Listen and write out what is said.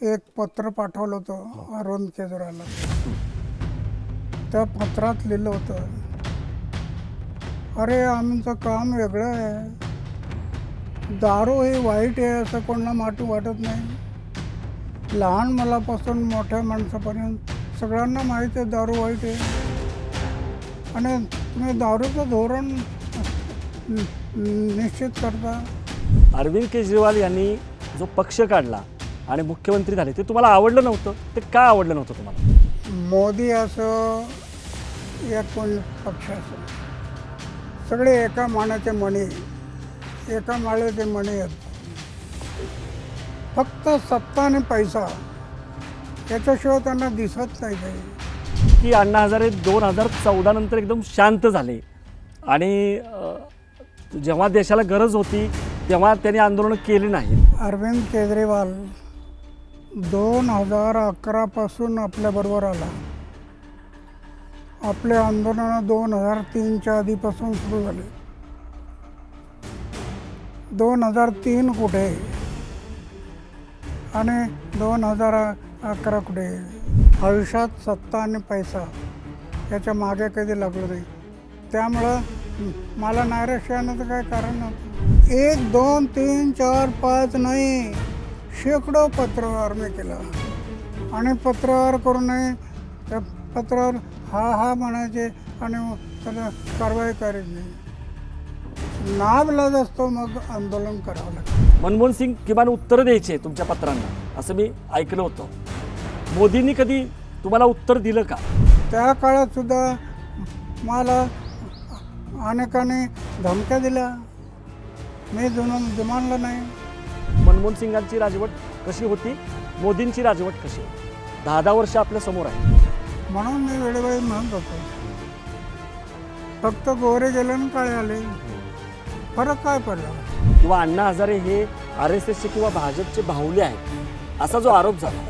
एक पत्र पाठवलं होतं अरविंद केजरीवालला. त्या पत्रात लिहिलं होतं अरे आमचं काम वेगळं आहे. दारू हे वाईट आहे असं कोणाला माटू वाटत नाही. लहान मुलापासून मोठ्या माणसापर्यंत सगळ्यांना माहीत आहे दारू वाईट आहे. आणि तुम्ही दारूचं धोरण निश्चित करता. अरविंद केजरीवाल यांनी जो पक्ष काढला आणि मुख्यमंत्री झाले ते तुम्हाला आवडलं नव्हतं ते का आवडलं नव्हतं तुम्हाला? मोदी असो या कोण पक्ष असो सगळे एका मानाचे मणी एका माळ्याचे मणी आहेत. फक्त सत्ता आणि पैसा याच्याशिवाय त्यांना दिसत नाही काही. की अण्णा हजारे दोन हजार चौदा नंतर एकदम शांत झाले. आणि अ, जेव्हा देशाला गरज होती तेव्हा त्यांनी आंदोलनं केली नाही. अरविंद केजरीवाल दोन हजार अकरापासून आपल्याबरोबर आला. आपले आंदोलनं दोन हजार तीनच्या आधीपासून सुरू झाले. दोन हजार तीन कुठे? आणि दोन हजार अकरा कुठे? आयुष्यात सत्ता आणि पैसा याच्या मागे कधी लागलो नाही. त्यामुळं मला नाराज येण्याचं काय कारण नव्हतं. एक दोन तीन चार पाच नाही. शेकडो पत्रव्यवहार मी केला. आणि पत्रव्यवहार करूनही त्या पत्रावर हा हा म्हणायचे आणि त्याला कारवाई करायची. नाही नावलाज असतो मग आंदोलन करावं लागतं. मनमोहन सिंग किमान उत्तर द्यायचे तुमच्या पत्रांना असं मी ऐकलं होतं. मोदींनी कधी तुम्हाला उत्तर दिलं का? त्या काळात सुद्धा मला अनेकांनी धमक्या दिल्या. मी जुन जुमानलं नाही. मनमोहन सिंगांची राजवट कशी होती? मोदींची राजवट कशी? होती दहा दहा वर्ष आपल्यासमोर आहे म्हणून मी वेळोवेळी म्हणत होतो. फक्त गोरे गेले आणि काळे आले फरक काय पडला? किंवा अण्णा हजारे हे आर एस एसचे किंवा भाजपचे बाहुले आहेत असा जो आरोप झाला.